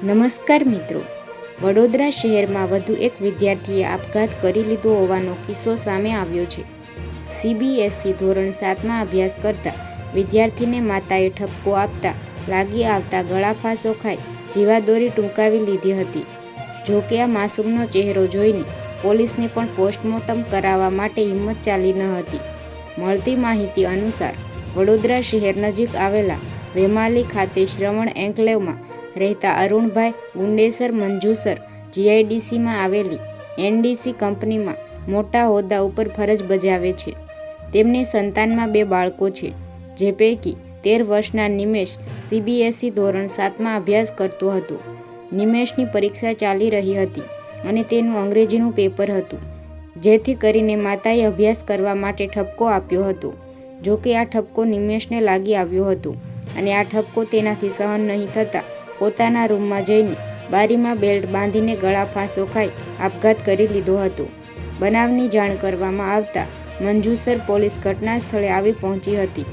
નમસ્કાર મિત્રો. વડોદરા શહેરમાં વધુ એક વિદ્યાર્થીએ આપઘાત કરી લીધો હોવાનો કિસ્સો સામે આવ્યો છે. સીબીએસસી ધોરણ સાતમાં અભ્યાસ કરતા વિદ્યાર્થીને માતાએ ઠપકો આપતા લાગી આવતા ગળાફાંસો ખાઈ જીવાદોરી ટૂંકાવી લીધી હતી. જો કે આ માસૂમનો ચહેરો જોઈને પોલીસને પણ પોસ્ટમોર્ટમ કરાવવા માટે હિંમત ચાલી ન હતી. મળતી માહિતી અનુસાર વડોદરા શહેર નજીક આવેલા વેમાલી ખાતે શ્રવણ એન્કલેવમાં રહેતા અરુણભાઈ ગુંડેસર મંજુસર જીઆઈડીસીમાં આવેલી એનડીસી કંપનીમાં મોટા હોદ્દા ઉપર ફરજ બજાવે છે. તેમને સંતાનમાં બે બાળકો છે, જે પૈકી તેર વર્ષના નિમેશ સીબીએસઈ ધોરણ સાતમાં અભ્યાસ કરતો હતો. નિમેશની પરીક્ષા ચાલી રહી હતી અને તેનું અંગ્રેજીનું પેપર હતું, જેથી કરીને માતાએ અભ્યાસ કરવા માટે ઠપકો આપ્યો હતો જો કે આ ઠપકો નિમેશને લાગી આવ્યો હતો અને આ ઠપકો તેનાથી સહન નહીં થતાં પોતાના રૂમમાં જઈને બારીમાં બેલ્ટ બાંધીને ગળા ફાંસો ખાઈ આપઘાત કરી લીધો હતો. બનાવની જાણ કરવામાં આવતા મંજુસર પોલીસ ઘટના સ્થળે આવી પહોંચી હતી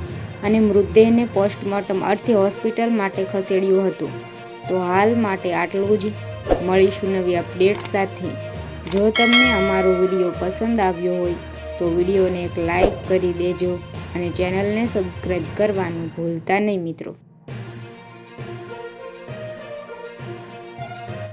અને મૃતદેહને પોસ્ટમોર્ટમ અર્થે હોસ્પિટલ માટે ખસેડ્યો હતો. તો હાલ માટે આટલું જ. મળીશું નવી અપડેટ સાથે. જો તમને અમારો વીડિયો પસંદ આવ્યો હોય તો વિડીયોને એક લાઈક કરી દેજો અને ચેનલને સબસ્ક્રાઈબ કરવાનું ભૂલતા નહીં મિત્રો.